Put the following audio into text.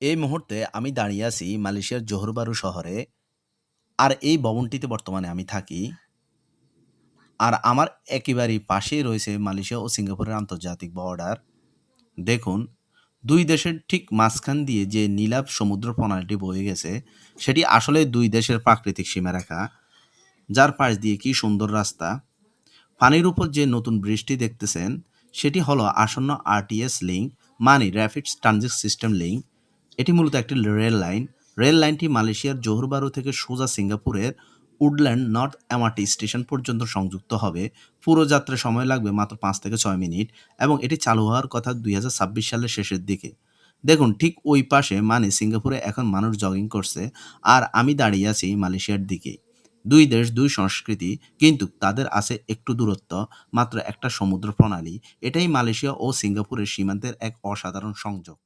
এই মুহূর্তে আমি দাঁড়িয়ে আছি মালয়েশিয়ার জোহরবারু শহরে। আর এই ভবনটিতে বর্তমানে আমি থাকি। আর আমার একেবারেই পাশেই রয়েছে মালয়েশিয়া ও সিঙ্গাপুরের আন্তর্জাতিক বর্ডার। দেখুন, দুই দেশের ঠিক মাঝখান দিয়ে যে নীলাভ সমুদ্র প্রণালীটি বয়ে গেছে, সেটি আসলে দুই দেশের প্রাকৃতিক সীমারেখা। যার পাশ দিয়ে কি সুন্দর রাস্তা। পানির উপর যে নতুন বৃষ্টি দেখতেছেন, সেটি হলো আসন্ন আরটিএস লিঙ্ক মানে র‍্যাপিড ট্রানজিট সিস্টেম লিংক। এটি মূলত একটি রেল লাইন। রেল লাইনটি মালয়েশিয়ার জোহরবারু থেকে সোজা সিঙ্গাপুরের উডল্যান্ড নর্থ এমআরটি স্টেশন পর্যন্ত সংযুক্ত হবে। পুরো যাত্রায় সময় লাগবে মাত্র পাঁচ থেকে ছয় মিনিট এবং এটি চালু হওয়ার কথা ২০২৬ সালের শেষের দিকে। দেখুন ঠিক ওই পাশে মানে সিঙ্গাপুরে এখন মানুষ জগিং করছে আর আমি দাঁড়িয়ে আছি মালয়েশিয়ার দিকেই। দুই দেশ দুই সংস্কৃতি কিন্তু তাদের আছে একটু দূরত্ব, মাত্র একটা সমুদ্র প্রণালী। এটাই মালয়েশিয়া ও সিঙ্গাপুরের সীমান্তের এক অসাধারণ সংযোগ।